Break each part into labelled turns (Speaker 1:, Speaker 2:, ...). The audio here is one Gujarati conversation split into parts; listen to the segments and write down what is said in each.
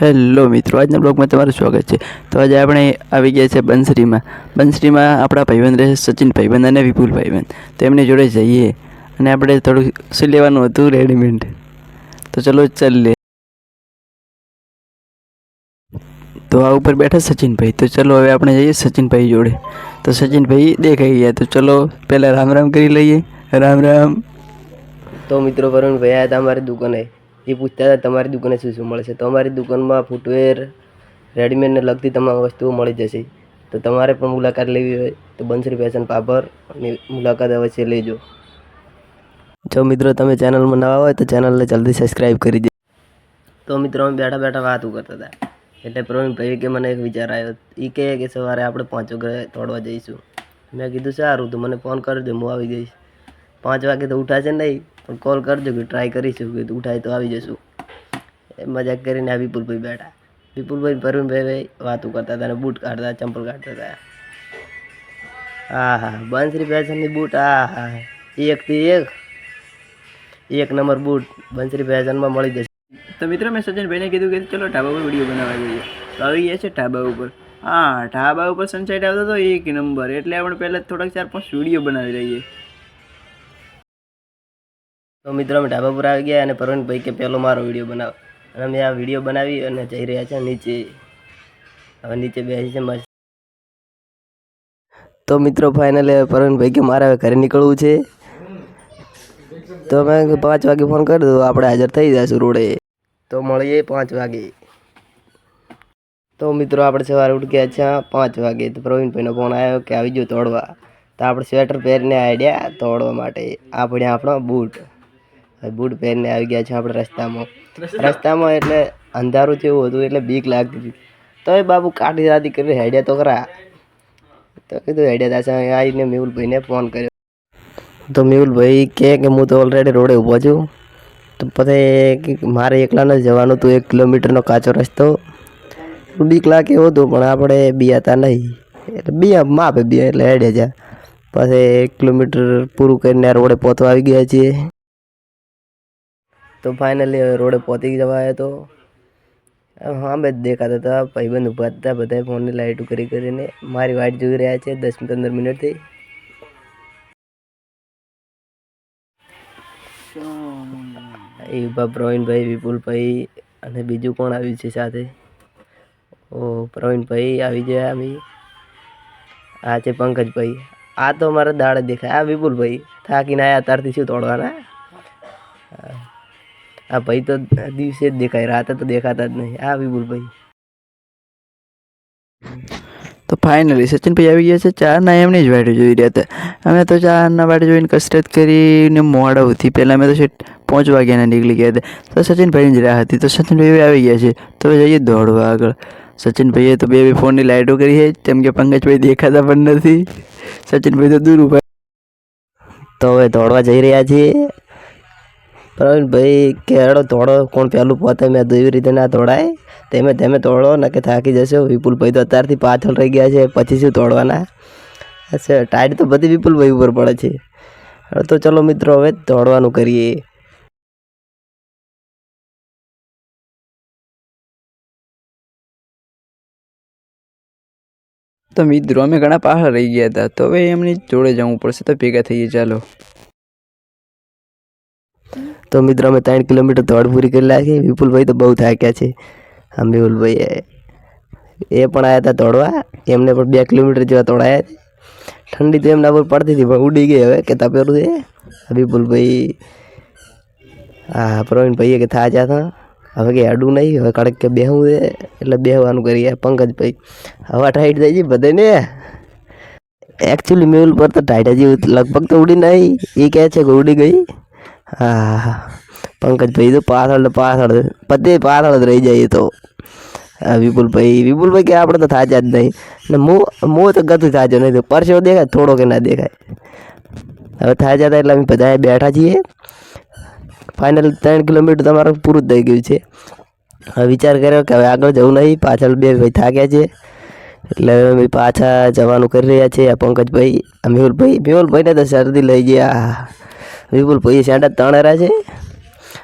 Speaker 1: હેલો મિત્રો, આજના બ્લોગમાં તમારું સ્વાગત છે. તો આજે આપણે આવી ગયા છે બંસરીમાં. બંસરીમાં આપણા ભાઈબંધ રહે છે, સચિન ભાઈબંધ અને વિપુલ ભાઈબંધ. તો એમની જોડે જઈએ અને આપણે થોડું શું લેવાનું હતું રેડીમેડ તો ચલો ચાલીએ. તો આ ઉપર બેઠા સચિનભાઈ. તો ચલો હવે આપણે જઈએ સચિનભાઈ જોડે. તો સચિનભાઈ દેખાઈ ગયા. તો ચલો પહેલાં રામ રામ કરી લઈએ. રામ રામ.
Speaker 2: તો મિત્રો, વરુણભાઈ, આ હતા અમારી દુકાને એ પૂછતા હતા, તમારી દુકાને શું શું મળે છે? તો અમારી દુકાનમાં ફૂટવેર રેડીમેડને લગતી તમામ વસ્તુઓ મળી જશે. તો તમારે પણ મુલાકાત લેવી હોય તો બંસરી ફેશન પાપરની મુલાકાત અવશ્ય લેજો. જો મિત્રો તમે ચેનલમાં નવા હોય તો ચેનલને જલ્દી સબસ્ક્રાઈબ કરી દે. તો મિત્રો અમે બેઠા બેઠા વાતો કરતા હતા. એટલે પ્રવીણભાઈ કે મને એક વિચાર આવ્યો. એ કહે કે સવારે આપણે પાંચ વાગે તોડવા જઈશું. મેં કીધું સારું, તો મને ફોન કરજો હું આવી જઈશ. પાંચ વાગે તો ઉઠાશે નહીં. પણ કોલ કરજો કે ટ્રાય કરીશું કે ઉઠાય તો આવી જશું. મજાક કરીને આ વિપુલભાઈ બેઠા. વિપુલભાઈ ને પ્રવીણભાઈ વાતો કરતા હતા અને બૂટ કાઢતા, ચંપલ કાઢતા હતા. હા હા બંસરી ફેશનની બૂટ હા હા એકથી એક. એક નંબર બૂટ બંસરી ફેશનમાં મળી જશે.
Speaker 1: તો મિત્રો, મેં સજનભાઈને કીધું કે ચલો ઢાબા પર વીડિયો બનાવવા જોઈએ. તો આવી ગયા છે ઢાબા ઉપર. હા, ઢાબા ઉપર સનસાઇટ આવતો હતો એક નંબર. એટલે આપણે પહેલાં થોડાક ચાર પાંચ વીડિયો બનાવી લઈએ.
Speaker 2: તો મિત્રો, અમે ઢાબા પર આવી ગયા અને પરવીનભાઈ કે પહેલો મારો વીડિયો બનાવ. અને અમે આ વીડિયો બનાવી અને જઈ રહ્યા છે નીચે. હવે નીચે બેસી છે મસ્ત તો મિત્રો ફાઇનલ પરવીનભાઈ કે મારે હવે ઘરે નીકળવું છે. તો મેં પાંચ વાગે ફોન કરી દો આપણે હાજર થઈ જઈશું રોડે. તો મળીએ પાંચ વાગે. તો મિત્રો, આપણે સવારે ઉઠી ગયા છે પાંચ વાગે. તો પ્રવીણભાઈનો ફોન આવ્યો કે આવી જો તોડવા. તો આપણે સ્વેટર પહેરીને આઈડિયા તોડવા માટે. આપણે આપણો બૂટ હવે બૂટ પહેરીને આવી ગયા છે આપણે રસ્તામાં. રસ્તામાં? એટલે અંધારું જેવું હતું એટલે બીક લાગતી હતી. તો એ બાબુ કાઢી દાદી કરી હેડ્યા તો ખરા. તો કીધું હેડ્યા ત્યાં આવીને મેહુલભાઈને ફોન કર્યો. તો મેહુલભાઈ કહે કે હું તો ઓલરેડી રોડે ઊભો છું. તો પછી મારે એકલા નથી જવાનું હતું એક કિલોમીટરનો કાચો રસ્તો. બીક લાગે એવું હતું પણ આપણે બિયાતા નહીં. એટલે બીયા માપે બીયા એટલે હેડે જા પછી એક કિલોમીટર પૂરું કરીને આ રોડે પહોંચવા આવી ગયા છીએ. તો ફાઇનલી હવે રોડે પહોંચી જવાય તો. હા બે દેખાતા હતા, ભાઈબંધ ઊભા હતા, બધાએ ફોનની લાઇટો કરી કરીને. મારી વાટ જોઈ રહ્યા છે, દસ પંદર મિનિટથી. એ ઊભા પ્રવીણભાઈ, વિપુલભાઈ અને બીજું કોણ આવ્યું છે સાથે? ઓ, પ્રવીણભાઈ આવી ગયા અમે. આ છે પંકજભાઈ. આ તો મારા દાડે દેખાય. આ વિપુલભાઈ. થાકીને આવ્યા ત્યારથી શું તોડવાના? આ ભાઈ તો દિવસે જ દેખાય રાતે તો દેખાતા જ નહીં. આ વિપુલભાઈ
Speaker 1: તો ફાઇનલી સચિનભાઈ આવી ગયા છે ચારના એમની જ વાડી જોઈ રહ્યા હતા. અમે તો ચારના વાડી જોઈને કસરત કરીને મોડા હતી પહેલાં અમે તો છે પાંચ વાગ્યાના નીકળી ગયા હતા. તો સચિનભાઈની જ રાહ હતી. તો સચિનભાઈ આવી ગયા છે. તો જઈએ દોડવા આગળ. સચિનભાઈએ તો બે બે ફોનની લાઇટો કરી છે. કેમ કે પંકજભાઈ દેખાતા પણ નથી. સચિનભાઈ તો દૂર ઊભા.
Speaker 2: તો હવે દોડવા જઈ રહ્યા છીએ. પ્રવીણભાઈ કે હેડો ધોળો, કોણ પહેલું પોતે મેં તો એવી રીતે ના તોડાય તેમે તેમે તોડો ને કે થાકી જશો. વિપુલભાઈ તો અત્યારથી પાછળ રહી ગયા છે, પછી શું તોડવાના અચ્છા ટાઈટ તો બધી વિપુલભાઈ ઉપર પડે છે. તો ચલો મિત્રો, હવે દોડવાનું કરીએ.
Speaker 1: તો મિત્રો, અમે ઘણા પાછળ રહી ગયા હતા. તો હવે એમની જોડે જવું પડશે. તો ભેગા થઈએ, ચાલો.
Speaker 2: તો મિત્રો અમે ત્રણ કિલોમીટર દોડ પૂરી કરી લાગી વિપુલભાઈ તો બહુ થાક્યા છે હા મેહુલભાઈ એ પણ આવ્યા હતા દોડવા એમને પણ બે કિલોમીટર જેવા દોડાયા ઠંડી તો એમના પર પડતી હતી પણ ઉડી ગઈ હવે કે તપેલું છે વિપુલભાઈ હા પ્રવીણભાઈએ કે થાચ્યા હતા હવે કે અડું નહીં હવે કડક કે બેહવું છે એટલે બેહવાનું કરીએ પંકજભાઈ હવા ટાઈટ થઈ ગઈ બધાને એકચ્યુઅલી મેહુલ પર તો ટાઈટ હજી લગભગ તો ઉડી નહીં એ કહે છે કે ઉડી ગઈ હા હા પંકજભાઈ તો પાછળ પાછળ બધે પાછળ જ રહી જાય તો વિપુલભાઈ વિપુલભાઈ કે આપણે તો થાજા જ નહીં ને હું તો ગતું થાચો નહીં તો પરસેવો દેખાય થોડો કે ના દેખાય હવે થાજા હતા એટલે અમે બધા બેઠા છીએ ફાઇનલ ત્રણ કિલોમીટર તમારું પૂરું થઈ ગયું છે હવે વિચાર કર્યો કે હવે આગળ જવું નહીં પાછળ બે ભાઈ થાક્યા છે એટલે અમે પાછા જવાનું કરી રહ્યા છીએ પંકજભાઈ મેહુલભાઈ મેહુલભાઈને તો શરદી લઈ ગયા વિપુલ ભાઈ સાડા ત્રણ રહ્યા છે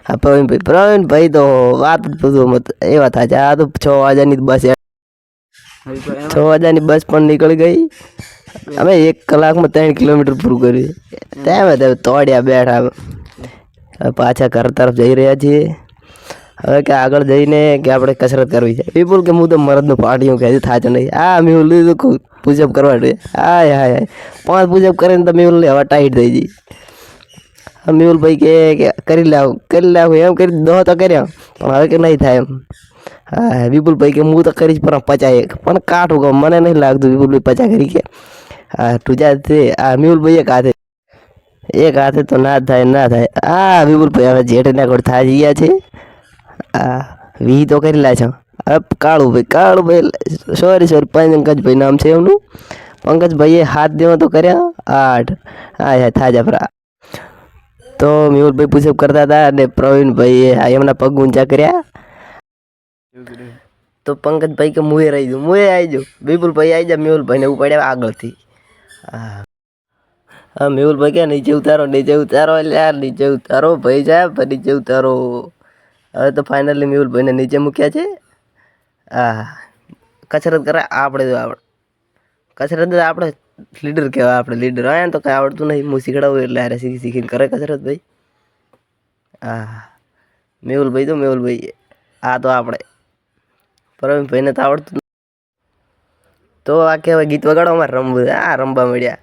Speaker 2: હા પ્રવીણભાઈ પ્રવીણભાઈ તો વાત મત એવા થાય છે. આ તો છ હજારની બસ છ. હજારની બસ પણ નીકળી ગઈ. અમે એક કલાકમાં ત્રણ કિલોમીટર પૂરું કર્યું. તેમ તેમ તોડ્યા બેઠા. પાછા ઘર તરફ જઈ રહ્યા છીએ. હવે કે આગળ જઈને કે આપણે કસરત કરવી છે. વિપુલ કે હું તો મરદનું પાટીયું કે થાચો નહીં. આ મેં લીધું પૂજપ કરવા જોઈએ હાય હાય હાય. પાંચ પૂજપ કરીને તો મેં હવે ટાઈટ થઈ હવે મેહુલભાઈ કે કે કરી લાવું કરી લાવું એમ કરી દો તો કર્યા પણ હવે કે નહીં થાય એમ હા વિપુલભાઈ કે હું તો કરીશ પણ પચાય એક પણ કાઠું કહું મને નહીં લાગતું વિપુલભાઈ પચા કરી કે હા તું તે આ મેહુલભાઈ એક હાથે એક હાથે તો ના થાય ના થાય આ વિપુલભાઈ હવે જેઠના ઘર થાય ગયા છે આ વી તો કરી લા છો હવે કાળુભાઈ કાળુભાઈ સોરી સોરી પંકજભાઈ નામ છે એમનું પંકજભાઈએ હાથ દેવા તો કર્યા આઠ હા હા થાજા ફરા તો મેહુલભાઈ પુષઅપ કરતા હતા અને પ્રવીણભાઈએ એમના પગ ઊંચા કર્યા. તો પંકજભાઈ કે મુએ રહી જાઉં મુએ આવી જાઉં વિપુલભાઈ આવી જા મેહુલભાઈને ઉપાડ્યા આગળથી. હા. મેહુલભાઈ કે નીચે ઉતારો નીચે ઉતારો એટલે નીચે ઉતારો, ભાઈ સાહેબ નીચે ઉતારો. હવે તો ફાઇનલી મેહુલભાઈને નીચે મૂક્યા છે. હા. કસરત કરે આપણે કસરત આપણે લીડર કહેવાય આપણે લીડર હા તો કાંઈ આવડતું નહીં. હું શીખડાવું એટલે હારે શીખી શીખીને કરે કસરત ભાઈ હા મેહુલભાઈ તો, મેહુલભાઈ, આ તો આપણે. પ્રવીણભાઈને તો આવડતું. તો આ કહેવાય ગીત વગાડો અમારે રમવું. આ રમવા મળ્યા.